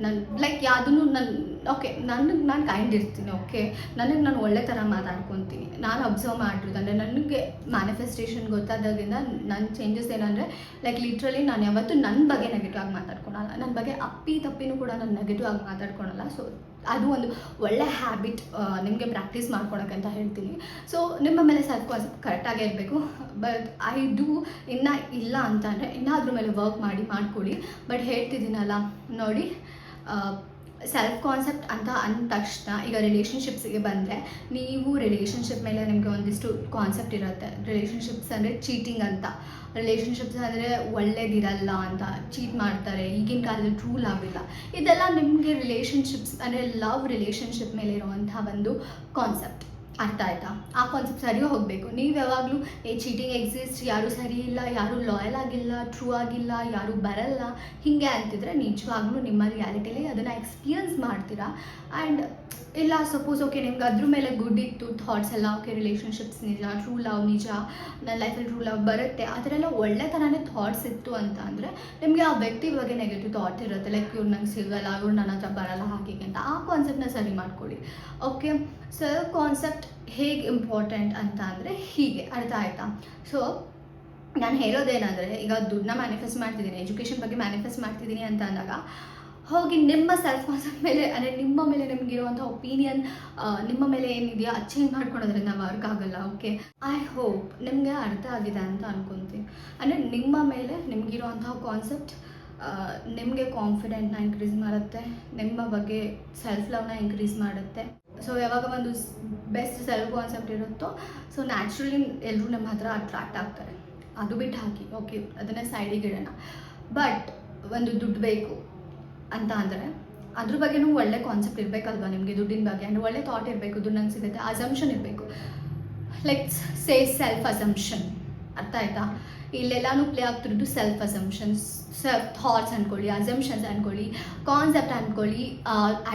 ನಾನು ಲೈಕ್ ಯಾವುದೂ ನನ್ನ ಓಕೆ ನನಗೆ ನಾನು ಕೈಂಡ್ ಇರ್ತೀನಿ ಓಕೆ ನನಗೆ ನಾನು ಒಳ್ಳೆ ಥರ ಮಾತಾಡ್ಕೊತೀನಿ. ನಾನು ಅಬ್ಸರ್ವ್ ಮಾಡಿರೋದಂದರೆ ನನಗೆ ಮ್ಯಾನಿಫೆಸ್ಟೇಷನ್ ಗೊತ್ತಾದಾಗಿಂದ ನನ್ನ ಚೇಂಜಸ್ ಏನಂದರೆ ಲೈಕ್ ಲಿಟ್ರಲಿ ನಾನು ಯಾವತ್ತೂ ನನ್ನ ಬಗ್ಗೆ ನೆಗೆಟಿವ್ ಆಗಿ ಮಾತಾಡ್ಕೊಳಲ್ಲ. ನನ್ನ ಬಗ್ಗೆ ಅಪ್ಪಿ ತಪ್ಪಿನೂ ಕೂಡ ನಾನು ನೆಗೆಟಿವ್ ಆಗಿ ಮಾತಾಡ್ಕೊಳಲ್ಲ. ಸೊ ಅದು ಒಂದು ಒಳ್ಳೆ ಹ್ಯಾಬಿಟ್ ನಿಮಗೆ ಪ್ರಾಕ್ಟೀಸ್ ಮಾಡ್ಕೊಳಕ್ಕೆ ಅಂತ ಹೇಳ್ತೀನಿ. ಸೊ ನಿಮ್ಮ ಮೇಲೆ ಸೆಲ್ಫ್ ಕಾನ್ಸೆಪ್ಟ್ ಕರೆಕ್ಟಾಗೇ ಇರಬೇಕು. ಬಟ್ ಐ ಡೂ ಇನ್ನೂ ಇಲ್ಲ ಅಂತಂದರೆ ಇನ್ನೂ ಅದ್ರ ಮೇಲೆ ವರ್ಕ್ ಮಾಡಿ ಮಾಡ್ಕೊಳ್ಳಿ. ಬಟ್ ಹೇಳ್ತಿದ್ದೀನಲ್ಲ, ನೋಡಿ ಸೆಲ್ಫ್ ಕಾನ್ಸೆಪ್ಟ್ ಅಂತ ಅಂದ ತಕ್ಷಣ ಈಗ ರಿಲೇಷನ್ಶಿಪ್ಸ್ಗೆ ಬಂದರೆ ನೀವು ರಿಲೇಷನ್ಶಿಪ್ ಮೇಲೆ ನಿಮಗೆ ಒಂದಿಷ್ಟು ಕಾನ್ಸೆಪ್ಟ್ ಇರುತ್ತೆ. ರಿಲೇಷನ್ಶಿಪ್ಸ್ ಅಂದರೆ ಚೀಟಿಂಗ್ ಅಂತ. ರಿಲೇಷನ್ಶಿಪ್ಸ್ ಅಂದರೆ ಒಳ್ಳೇದಿರಲ್ಲ ಅಂತ. ಚೀಟ್ ಮಾಡ್ತಾರೆ. ಈಗಿನ ಕಾಲದಲ್ಲಿ ಲವ್ ಇಲ್ಲ. ಇದೆಲ್ಲ ನಿಮಗೆ ರಿಲೇಷನ್ಶಿಪ್ಸ್ ಅಂದರೆ ಲವ್ ರಿಲೇಷನ್ಶಿಪ್ ಮೇಲೆ ಇರುವಂಥ ಒಂದು ಕಾನ್ಸೆಪ್ಟ್ ಅರ್ಥ ಆಯ್ತಾ? ಆ ಕಾನ್ಸೆಪ್ಟ್ ಸರಿ ಹೋಗಬೇಕು. ನೀವು ಯಾವಾಗಲೂ, ಏ ಚೀಟಿಂಗ್ ಎಕ್ಸಿಸ್ಟ್ ಯಾರೂ ಸರಿ ಇಲ್ಲ, ಯಾರೂ ಲಾಯಲ್ ಆಗಿಲ್ಲ ಟ್ರೂ ಆಗಿಲ್ಲ, ಯಾರೂ ಬರಲ್ಲ. ಹೀಗೆ ಅಂತಿದ್ರೆ ನಿಜವಾಗ್ಲೂ ನಿಮ್ಮ ರಿಯಾಲಿಟಿಲಿ ಅದನ್ನು ಎಕ್ಸ್ಪೀರಿಯನ್ಸ್ ಮಾಡ್ತೀರಾ? ಆ್ಯಂಡ್ ಇಲ್ಲ ಸಪೋಸ್ ಓಕೆ ನಿಮ್ಗೆ ಅದ್ರ ಮೇಲೆ ಗುಡ್ ಇತ್ತು ಥಾಟ್ಸ್ ಎಲ್ಲ ಓಕೆ ರಿಲೇಷನ್ಶಿಪ್ಸ್ ನಿಜ ಟ್ರೂ ಲವ್ ನಿಜ, ನನ್ನ ಲೈಫಲ್ಲಿ ಟ್ರೂ ಲವ್ ಬರುತ್ತೆ, ಆ ಥರ ಎಲ್ಲ ಒಳ್ಳೆ ಥರನೇ ಥಾಟ್ಸ್ ಇತ್ತು ಅಂತ ಅಂದರೆ, ನಿಮಗೆ ಆ ವ್ಯಕ್ತಿ ಬಗ್ಗೆ ನೆಗೆಟಿವ್ ಥಾಟ್ ಇರುತ್ತೆ ಲೈಕ್ ಇವ್ರು ನಂಗೆ ಸಿಗಲ್ಲ, ಇವ್ರು ನನ್ನ ಹತ್ರ ಬರಲ್ಲ, ಹಾಗೆ ಅಂತ, ಆ ಕಾನ್ಸೆಪ್ಟ್ನ ಸರಿ ಮಾಡ್ಕೊಳ್ಳಿ. ಓಕೆ ಸೆಲ್ಫ್ ಕಾನ್ಸೆಪ್ಟ್ ಹೇಗೆ ಇಂಪಾರ್ಟೆಂಟ್ ಅಂತ ಅಂದರೆ ಹೀಗೆ, ಅರ್ಥ ಆಯಿತಾ? ಸೊ ನಾನು ಹೇಳೋದೇನಂದರೆ, ಈಗ ದುಡ್ಡನ್ನ ಮ್ಯಾನಿಫೆಸ್ಟ್ ಮಾಡ್ತಿದ್ದೀನಿ ಎಜುಕೇಷನ್ ಬಗ್ಗೆ ಮ್ಯಾನಿಫೆಸ್ಟ್ ಮಾಡ್ತಿದ್ದೀನಿ ಅಂತ ಅಂದಾಗ ಹೋಗಿ ನಿಮ್ಮ ಸೆಲ್ಫ್ ಕಾನ್ಸೆಪ್ಟ್ ಮೇಲೆ, ಅಂದರೆ ನಿಮ್ಮ ಮೇಲೆ ನಿಮಗಿರುವಂಥ ಒಪಿನಿಯನ್ ನಿಮ್ಮ ಮೇಲೆ ಏನಿದೆಯಾ ಅದು ಚೇಂಜ್ ಮಾಡ್ಕೊಳೋದ್ರಿಂದ ವರ್ಕ್ ಆಗಲ್ಲ ಓಕೆ ಐ ಹೋಪ್ ನಿಮಗೆ ಅರ್ಥ ಆಗಿದೆ ಅಂತ ಅನ್ಕೊತೀನಿ. ಅಂದರೆ ನಿಮ್ಮ ಮೇಲೆ ನಿಮಗಿರುವಂತಹ ಕಾನ್ಸೆಪ್ಟ್ ನಿಮಗೆ ಕಾನ್ಫಿಡೆಂಟ್ನ ಇನ್ಕ್ರೀಸ್ ಮಾಡುತ್ತೆ, ನಿಮ್ಮ ಬಗ್ಗೆ ಸೆಲ್ಫ್ ಲವ್ನ ಇನ್ಕ್ರೀಸ್ ಮಾಡುತ್ತೆ. ಸೊ ಯಾವಾಗ ಒಂದು ಬೆಸ್ಟ್ ಸೆಲ್ಫ್ ಕಾನ್ಸೆಪ್ಟ್ ಇರುತ್ತೋ ಸೊ ನ್ಯಾಚುರಲಿ ಎಲ್ಲರೂ ನಮ್ಮ ಹತ್ರ ಅಟ್ರಾಕ್ಟ್ ಆಗ್ತಾರೆ. ಅದು ಬಿಟ್ಟು ಹಾಕಿ ಓಕೆ ಅದನ್ನೇ ಸೈಡಿಗೆ ಇಡೋಣ. ಬಟ್ ಒಂದು ದುಡ್ಡು ಬೇಕು. ಅಂತ ಅಂದರೆ ಅದ್ರ ಬಗ್ಗೆನೂ ಒಳ್ಳೆ ಕಾನ್ಸೆಪ್ಟ್ ಇರಬೇಕಲ್ವಾ ನಿಮಗೆ ದುಡ್ಡಿನ ಬಗ್ಗೆ? ಅಂದರೆ ಒಳ್ಳೆ ಥಾಟ್ ಇರಬೇಕು, ದುಡ್ಡು ನಂಗೆ ಸಿಗುತ್ತೆ ಅಸಂಪ್ಷನ್ ಇರಬೇಕು. ಲೈಕ್ ಸೇ ಸೆಲ್ಫ್ ಅಸಂಪ್ಷನ್ ಅರ್ಥ ಆಯ್ತಾ? ಇಲ್ಲೆಲ್ಲಾನು ಪ್ಲೇ ಆಗ್ತಿರೋದು ಸೆಲ್ಫ್ ಅಸಂಪ್ಷನ್ಸ್ ಸೆಲ್ಫ್ ಥಾಟ್ಸ್ ಅಂದ್ಕೊಳ್ಳಿ ಅಸಂಪ್ಷನ್ಸ್ ಅಂದ್ಕೊಳ್ಳಿ ಕಾನ್ಸೆಪ್ಟ್ ಅಂದ್ಕೊಳ್ಳಿ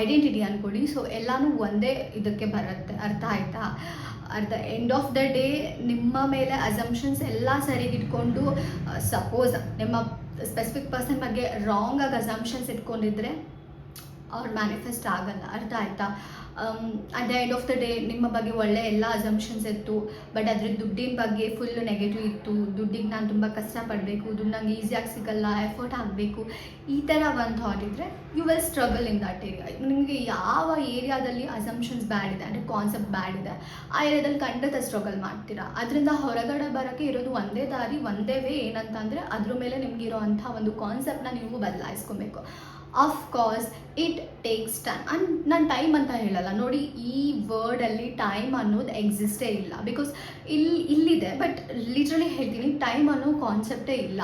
ಐಡೆಂಟಿಟಿ ಅಂದ್ಕೊಳ್ಳಿ ಸೊ ಎಲ್ಲನೂ ಒಂದೇ ಇದಕ್ಕೆ ಬರುತ್ತೆ. ಅರ್ಥ ಆಯ್ತಾ? At the end of the day ನಿಮ್ಮ ಮೇಲೆ ಅಸಂಪ್ಷನ್ಸ್ ಎಲ್ಲ ಸರಿಗಿಟ್ಕೊಂಡು ಸಪೋಸ್ ನಿಮ್ಮ ಸ್ಪೆಸಿಫಿಕ್ ಪರ್ಸನ್ ಬಗ್ಗೆ ರಾಂಗ್ ಆಗಿ ಅಸಂಪ್ಷನ್ಸ್ ಇಟ್ಕೊಂಡಿದ್ರೆ ಅವ್ರು ಮ್ಯಾನಿಫೆಸ್ಟ್ ಆಗಲ್ಲ. ಅರ್ಥ ಆಯ್ತಾ? At the end of the day ನಿಮ್ಮ ಬಗ್ಗೆ ಒಳ್ಳೆ ಎಲ್ಲ ಅಸಂಪ್ಷನ್ಸ್ ಇತ್ತು ಬಟ್ ಅದ್ರ ದುಡ್ಡಿನ ಬಗ್ಗೆ ಫುಲ್ ನೆಗೆಟಿವ್ ಇತ್ತು. ದುಡ್ಡಿಗೆ ನಾನು ತುಂಬ ಕಷ್ಟಪಡಬೇಕು, ದುಡ್ಡು ನಂಗೆ ಈಸಿಯಾಗಿ ಸಿಗಲ್ಲ ಎಫರ್ಟ್ ಆಗಬೇಕು. ಈ ಥರ ಒಂದು ಥಾಟ್ ಇದ್ದರೆ you will struggle in that area ನಿಮಗೆ ಯಾವ ಏರಿಯಾದಲ್ಲಿ ಅಸಂಪ್ಷನ್ಸ್ ಬ್ಯಾಡ್ ಇದೆ, ಅಂದರೆ ಕಾನ್ಸೆಪ್ಟ್ ಬ್ಯಾಡ್ ಇದೆ, ಆ ಏರಿಯಾದಲ್ಲಿ ಖಂಡಿತ ಸ್ಟ್ರಗಲ್ ಮಾಡ್ತೀರಾ? ಅದರಿಂದ ಹೊರಗಡೆ ಬರೋಕ್ಕೆ ಇರೋದು ಒಂದೇ ದಾರಿ, ಒಂದೇ ವೇ ಏನಂತಂದರೆ, ಅದ್ರ ಮೇಲೆ ನಿಮಗಿರೋ ಅಂಥ ಒಂದು ಕಾನ್ಸೆಪ್ಟ್ನ ನೀವು ಬದಲಾಯಿಸ್ಕೊಬೇಕು. Of course it takes time and ನಾನು ಟೈಮ್ ಅಂತ ಹೇಳಲ್ಲ. ನೋಡಿ, ಈ ವರ್ಡಲ್ಲಿ ಟೈಮ್ ಅನ್ನೋದು ಎಕ್ಸಿಸ್ಟೇ ಇಲ್ಲ. ಬಿಕಾಸ್ ಇಲ್ಲಿ ಇಲ್ಲಿದೆ. ಬಟ್ ಲಿಟ್ರಲಿ ಹೇಳ್ತೀನಿ ಟೈಮ್ ಅನ್ನೋ ಕಾನ್ಸೆಪ್ಟೇ ಇಲ್ಲ.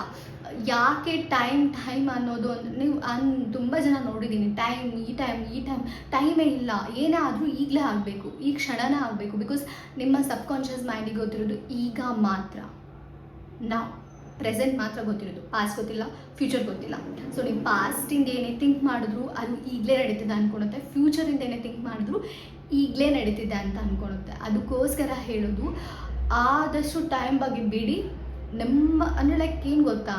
ಯಾಕೆ ಟೈಮ್ ಟೈಮ್ ಅನ್ನೋದು ನೀವು ಅನ್ ತುಂಬ ಜನ ನೋಡಿದ್ದೀನಿ ಟೈಮ್ ಈ ಟೈಮ್ ಈ ಟೈಮ್ ಟೈಮೇ ಇಲ್ಲ. ಏನೇ ಆದರೂ ಈಗಲೇ ಆಗಬೇಕು. ಈ ಕ್ಷಣನೇ ಆಗಬೇಕು. ಬಿಕಾಸ್ ನಿಮ್ಮ ಸಬ್ಕಾನ್ಷಿಯಸ್ ಮೈಂಡಿಗೆ ಗೊತ್ತಿರೋದು ಈಗ ಮಾತ್ರ. ನಾವು ಪ್ರೆಸೆಂಟ್ ಮಾತ್ರ ಗೊತ್ತಿರೋದು ಪಾಸ್ಟ್ ಗೊತ್ತಿಲ್ಲ ಫ್ಯೂಚರ್ ಗೊತ್ತಿಲ್ಲ. ಸೊ ನೀವು ಪಾಸ್ಟಿಂದ ಏನೇ ಥಿಂಕ್ ಮಾಡಿದ್ರು, ಅದು ಈಗಲೇ ನಡೀತಿದೆ ಅಂದ್ಕೊಳುತ್ತೆ ಫ್ಯೂಚರಿಂದ ಏನೇ ಥಿಂಕ್ ಮಾಡಿದ್ರು, ಈಗಲೇ ನಡೀತಿದೆ ಅಂತ ಅಂದ್ಕೊಳುತ್ತೆ ಅದಕ್ಕೋಸ್ಕರ ಹೇಳೋದು, ಆದಷ್ಟು ಟೈಮ್ ಬಗ್ಗೆ ಬಿಡಿ. ನಮ್ಮ, ಅಂದರೆ ಲೈಕ್ ಏನು ಗೊತ್ತಾ?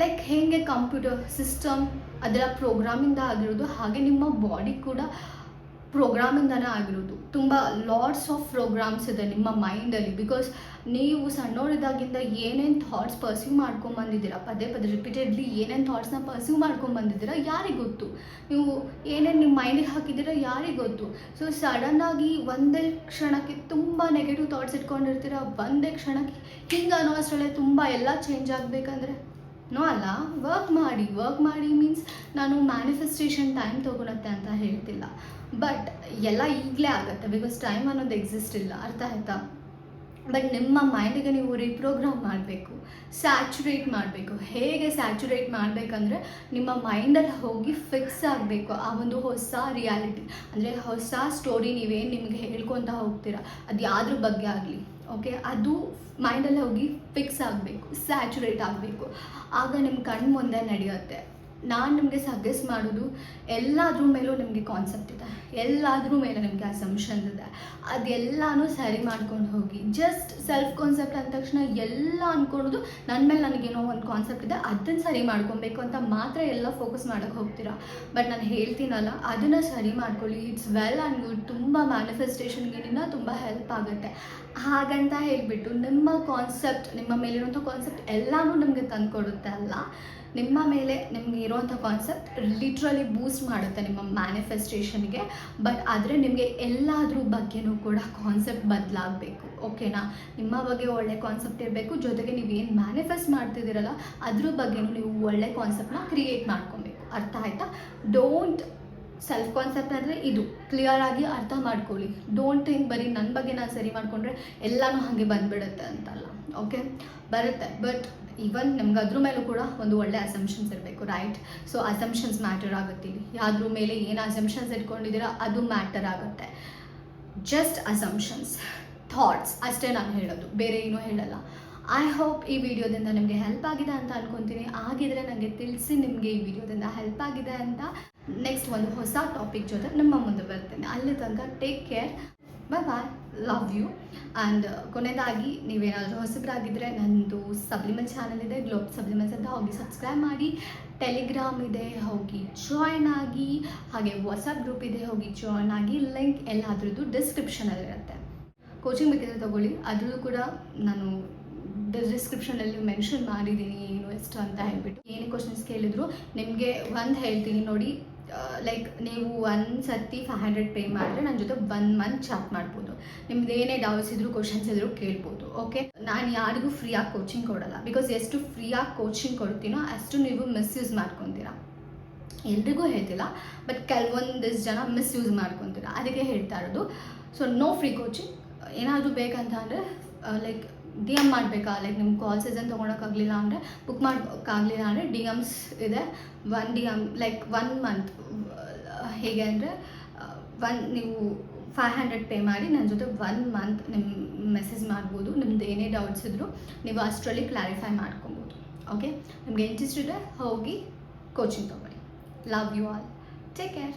ಲೈಕ್ ಹೇಗೆ ಕಂಪ್ಯೂಟರ್ ಸಿಸ್ಟಮ್ ಅದರ ಪ್ರೋಗ್ರಾಮಿಂದ ಆಗಿರೋದು, ಹಾಗೆ ನಿಮ್ಮ ಬಾಡಿ ಕೂಡ ಪ್ರೋಗ್ರಾಮಿಂದನೇ ಆಗಿರೋದು. ತುಂಬ ಲಾಟ್ಸ್ ಆಫ್ ಪ್ರೋಗ್ರಾಮ್ಸ್ ಇದೆ ನಿಮ್ಮ ಮೈಂಡಲ್ಲಿ ಬಿಕಾಸ್ ನೀವು ಸಣ್ಣವರಿದ್ದಾಗಿಂದ ಏನೇನು ಥಾಟ್ಸ್ ಪರ್ಸ್ಯೂ ಮಾಡ್ಕೊಂಬಂದಿದ್ದೀರಾ ಪದೇ ಪದೇ ರಿಪೀಟೆಡ್ಲಿ ಏನೇನು ಥಾಟ್ಸ್ನ ಪರ್ಸ್ಯೂ ಮಾಡ್ಕೊಂಬಂದಿದ್ದೀರಾ ಯಾರಿಗೆ ಗೊತ್ತು ನೀವು ಏನೇನು ನಿಮ್ಮ ಮೈಂಡಿಗೆ ಹಾಕಿದ್ದೀರಾ? ಯಾರಿಗೆ ಗೊತ್ತು ಸೊ ಸಡನ್ನಾಗಿ ಒಂದೇ ಕ್ಷಣಕ್ಕೆ ತುಂಬ ನೆಗೆಟಿವ್ ಥಾಟ್ಸ್ ಇಟ್ಕೊಂಡಿರ್ತೀರ? ಒಂದೇ ಕ್ಷಣಕ್ಕೆ ಹಿಂಗೆ ಅನ್ನೋ ಅಷ್ಟರಲ್ಲೇ ತುಂಬ ಎಲ್ಲ ಚೇಂಜ್ ಆಗಬೇಕಂದ್ರೆ? ನೋ ಅಲ್ಲ ವರ್ಕ್ ಮಾಡಿ ವರ್ಕ್ ಮಾಡಿ ಮೀನ್ಸ್ ನಾನು ಮ್ಯಾನಿಫೆಸ್ಟೇಷನ್ ಟೈಮ್ ತೊಗೊಳತ್ತೆ ಅಂತ ಹೇಳ್ತಿಲ್ಲ. ಬಟ್ ಎಲ್ಲ ಈಗಲೇ ಆಗುತ್ತೆ ಬಿಕಾಸ್ ಟೈಮ್ ಅನ್ನೋದು ಎಕ್ಸಿಸ್ಟ್ ಇಲ್ಲ. ಅರ್ಥ ಆಯ್ತಾ? ಬಟ್ ನಿಮ್ಮ ಮೈಂಡಿಗೆ ನೀವು ರೀಪ್ರೋಗ್ರಾಮ್ ಮಾಡಬೇಕು ಸ್ಯಾಚುರೇಟ್ ಮಾಡಬೇಕು. ಹೇಗೆ ಸ್ಯಾಚುರೇಟ್ ಮಾಡಬೇಕಂದ್ರೆ ನಿಮ್ಮ ಮೈಂಡಲ್ಲಿ ಹೋಗಿ ಫಿಕ್ಸ್ ಆಗಬೇಕು ಆ ಒಂದು ಹೊಸ ರಿಯಾಲಿಟಿ ಅಂದರೆ ಹೊಸ ಸ್ಟೋರಿ ನೀವೇನು ನಿಮಗೆ ಹೇಳ್ಕೊತ ಹೋಗ್ತೀರಾ. ಅದು ಯಾವ್ದ್ರ ಬಗ್ಗೆ ಆಗಲಿ ಓಕೆ ಅದು ಮೈಂಡಲ್ಲಿ ಹೋಗಿ ಫಿಕ್ಸ್ ಆಗಬೇಕು ಸ್ಯಾಚುರೇಟ್ ಆಗಬೇಕು. ಆಗ ನಿಮ್ಮ ಕಣ್ಣು ಮುಂದೆ ನಡೆಯುತ್ತೆ. ನಾನು ನಿಮಗೆ ಸಜೆಸ್ಟ್ ಮಾಡೋದು ಎಲ್ಲಾದ್ರ ಮೇಲೂ ನಿಮಗೆ ಕಾನ್ಸೆಪ್ಟ್ ಇದೆ. ಎಲ್ಲಾದ್ರ ಮೇಲೆ ನಿಮಗೆ ಅಸಂಪ್ಷನ್ ಇದೆ. ಅದೆಲ್ಲನೂ ಸರಿ ಮಾಡ್ಕೊಂಡು ಹೋಗಿ. ಜಸ್ಟ್ ಸೆಲ್ಫ್ ಕಾನ್ಸೆಪ್ಟ್ ಅಂದ ತಕ್ಷಣ ಎಲ್ಲ ಅಂದ್ಕೊಳೋದು ನನ್ನ ಮೇಲೆ ನನಗೇನೋ ಒಂದು ಕಾನ್ಸೆಪ್ಟ್ ಇದೆ ಅದನ್ನು ಸರಿ ಮಾಡ್ಕೊಬೇಕು ಅಂತ ಮಾತ್ರ ಎಲ್ಲ ಫೋಕಸ್ ಮಾಡೋಕೆ ಹೋಗ್ತೀರಾ? ಬಟ್ ನಾನು ಹೇಳ್ತೀನಲ್ಲ, ಅದನ್ನು ಸರಿ ಮಾಡ್ಕೊಳ್ಳಿ. ಇಟ್ಸ್ ವೆಲ್ ಆ್ಯಂಡ್ ಗುಡ್ ತುಂಬ ಮ್ಯಾನಿಫೆಸ್ಟೇಷನ್ಗೆ ಇನ್ನೂ ತುಂಬ ಹೆಲ್ಪ್ ಆಗುತ್ತೆ. ಹಾಗಂತ ಹೇಳಿಬಿಟ್ಟು ನಿಮ್ಮ ಕಾನ್ಸೆಪ್ಟ್ ನಿಮ್ಮ ಮೇಲಿರುವಂಥ ಕಾನ್ಸೆಪ್ಟ್ ಎಲ್ಲನೂ ನಿಮಗೆ ತಂದುಕೊಡುತ್ತೆ ಅಲ್ಲ? ನಿಮ್ಮ ಮೇಲೆ ನಿಮಗೆ ಇರುವಂಥ ಕಾನ್ಸೆಪ್ಟ್ ಲಿಟ್ರಲಿ ಬೂಸ್ಟ್ ಮಾಡುತ್ತೆ ನಿಮ್ಮ ಮ್ಯಾನಿಫೆಸ್ಟೇಷನ್ಗೆ ಬಟ್ ಆದರೆ ನಿಮಗೆ ಎಲ್ಲಾದ್ರ ಬಗ್ಗೆನೂ ಕೂಡ ಕಾನ್ಸೆಪ್ಟ್ ಬದಲಾಗಬೇಕು ಓಕೆನಾ ನಿಮ್ಮ ಬಗ್ಗೆ ಒಳ್ಳೆ ಕಾನ್ಸೆಪ್ಟ್ ಇರಬೇಕು, ಜೊತೆಗೆ ನೀವು ಏನು ಮ್ಯಾನಿಫೆಸ್ಟ್ ಮಾಡ್ತಿದ್ದೀರಲ್ಲ, ಅದ್ರ ಬಗ್ಗೆನೂ ನೀವು ಒಳ್ಳೆ ಕಾನ್ಸೆಪ್ಟನ್ನ ಕ್ರಿಯೇಟ್ ಮಾಡ್ಕೊಬೇಕು. ಅರ್ಥ ಆಯಿತಾ? ಡೋಂಟ್ ಸೆಲ್ಫ್ ಕಾನ್ಸೆಪ್ಟ್ ಅಂದರೆ ಇದು ಕ್ಲಿಯರ್ ಆಗಿ ಅರ್ಥ ಮಾಡ್ಕೊಳ್ಳಿ. ಡೋಂಟ್ ಥಿಂಕ್ ಬರೀ ನನ್ನ ಬಗ್ಗೆ ನಾನು ಸರಿ ಮಾಡಿಕೊಂಡ್ರೆ ಎಲ್ಲನೂ ಹಾಗೆ ಬಂದುಬಿಡುತ್ತೆ ಅಂತಲ್ಲ ಓಕೆ ಬರುತ್ತೆ ಬಟ್ ಈವನ್ ನಮ್ಗೆ ಅದ್ರ ಮೇಲೂ ಕೂಡ ಒಂದು ಒಳ್ಳೆ ಅಸಂಪ್ಷನ್ಸ್ ಇರಬೇಕು ರೈಟ್ ಸೊ ಅಸಂಪ್ಷನ್ಸ್ ಮ್ಯಾಟರ್ ಆಗುತ್ತೆ ಯಾವ್ದ್ರ ಮೇಲೆ ಏನು ಅಸಂಪ್ಷನ್ಸ್ ಇಟ್ಕೊಂಡಿದ್ದೀರಾ, ಅದು ಮ್ಯಾಟರ್ ಆಗುತ್ತೆ. ಜಸ್ಟ್ ಅಸಂಪ್ಷನ್ಸ್ ಥಾಟ್ಸ್ ಅಷ್ಟೇ ನಾನು ಹೇಳೋದು. ಬೇರೆ ಏನೂ ಹೇಳಲ್ಲ. ಐ ಹೋಪ್ ಈ ವಿಡಿಯೋದಿಂದ ನಿಮಗೆ ಹೆಲ್ಪ್ ಆಗಿದೆ ಅಂತ ಅನ್ಕೊತೀನಿ. ಆಗಿದ್ರೆ ನನಗೆ ತಿಳಿಸಿ ನಿಮಗೆ ಈ ವಿಡಿಯೋದಿಂದ ಹೆಲ್ಪ್ ಆಗಿದೆ ಅಂತ. ನೆಕ್ಸ್ಟ್ ಒಂದು ಹೊಸ ಟಾಪಿಕ್ ಜೊತೆ ನಿಮ್ಮ ಮುಂದೆ ಬರ್ತೇನೆ. ಅಲ್ಲಿ ತನಕ take care bye bye love you and ಕೊನೆಯದಾಗಿ ನೀವೇನಾದರೂ ಹೊಸಬರಾಗಿದ್ದರೆ ನನ್ನದು ಸಬ್ಲಿಮೆಂಟ್ ಚಾನಲ್ ಇದೆ. ಗ್ಲೋಬ್ ಸಬ್ಲಿಮೆಂಟ್ಸ್ ಅಂತ ಹೋಗಿ ಸಬ್ಸ್ಕ್ರೈಬ್ ಮಾಡಿ. ಟೆಲಿಗ್ರಾಮ್ ಇದೆ. ಹೋಗಿ ಜಾಯ್ನ್ ಆಗಿ. ಹಾಗೆ ವಾಟ್ಸಪ್ ಗ್ರೂಪ್ ಇದೆ. ಹೋಗಿ ಜಾಯ್ನ್ ಆಗಿ. ಲಿಂಕ್ ಎಲ್ಲಾದ್ರದ್ದು ಡಿಸ್ಕ್ರಿಪ್ಷನಲ್ಲಿರುತ್ತೆ ಕೋಚಿಂಗ್ ಬೇಕಿದ್ರೆ ತಗೊಳ್ಳಿ. ಅದರಲ್ಲೂ ಕೂಡ ನಾನು ಡಿಸ್ಕ್ರಿಪ್ಷನಲ್ಲಿ ಮೆನ್ಷನ್ ಮಾಡಿದ್ದೀನಿ ಏನು ಎಷ್ಟು ಅಂತ ಹೇಳ್ಬಿಟ್ಟು. ಏನೇ ಕ್ವಶನ್ಸ್ ಕೇಳಿದ್ರು ನಿಮಗೆ ಒಂದು ಹೇಳ್ತೀನಿ ನೋಡಿ ಲೈಕ್ ನೀವು ಒನ್ ಸರ್ತಿ ಫೈವ್ ಹಂಡ್ರೆಡ್ ಪೇ ಮಾಡಿದ್ರೆ ನನ್ನ ಜೊತೆ ಒನ್ ಮಂತ್ ಚಾಟ್ ಮಾಡ್ಬೋದು. ನಿಮ್ದು ಏನೇ ಡೌಟ್ಸ್ ಇದ್ರು ಕ್ವಶನ್ಸ್ ಇದ್ರು ಕೇಳ್ಬೋದು ಓಕೆ ನಾನು ಯಾರಿಗೂ ಫ್ರೀಯಾಗಿ ಕೋಚಿಂಗ್ ಕೊಡಲ್ಲ. ಬಿಕಾಸ್ ಎಷ್ಟು ಫ್ರೀಯಾಗಿ ಕೋಚಿಂಗ್ ಕೊಡ್ತೀನೋ ಅಷ್ಟು ನೀವು ಮಿಸ್ಯೂಸ್ ಮಾಡ್ಕೊತೀರಾ. ಎಲ್ರಿಗೂ ಹೇಳ್ತಿಲ್ಲ ಬಟ್ ಕೆಲವೊಂದಿಷ್ಟು ಜನ ಮಿಸ್ಯೂಸ್ ಮಾಡ್ಕೊತೀರಾ. ಅದಕ್ಕೆ ಹೇಳ್ತಾ ಇರೋದು ಸೊ ನೋ ಫ್ರೀ ಕೋಚಿಂಗ್ ಏನಾದರೂ ಬೇಕಂತ ಅಂದರೆ ಲೈಕ್ ಡಿ ಎಂ ಮಾಡಬೇಕಾ? ಲೈಕ್ ನಿಮ್ಮ ಕಾಲ್ ಸೀಸನ್ ತೊಗೊಳಕ್ಕಾಗಲಿಲ್ಲ ಅಂದರೆ ಬುಕ್ ಮಾಡೋಕ್ಕಾಗಲಿಲ್ಲ ಅಂದರೆ ಡಿ ಎಮ್ಸ್ ಇದೆ. One D M like one month ಹೇಗೆ ಅಂದರೆ ಒನ್ ನೀವು ಫೈವ್ ಹಂಡ್ರೆಡ್ ಪೇ ಮಾಡಿ ನನ್ನ ಜೊತೆ ಒನ್ ಮಂತ್ ನಿಮ್ಮ ಮೆಸೇಜ್ ಮಾಡ್ಬೋದು. ನಿಮ್ದು ಏನೇ ಡೌಟ್ಸ್ ಇದ್ದರೂ ನೀವು ಅಷ್ಟರಲ್ಲಿ ಕ್ಲಾರಿಫೈ ಮಾಡ್ಕೊಬೋದು. ಓಕೆ ನಿಮ್ಗೆ ಇಂಟ್ರೆಸ್ಟ್ ಇದೆ, ಹೋಗಿ ಕೋಚಿಂಗ್ ತೊಗೊಳ್ಳಿ. Love you all take care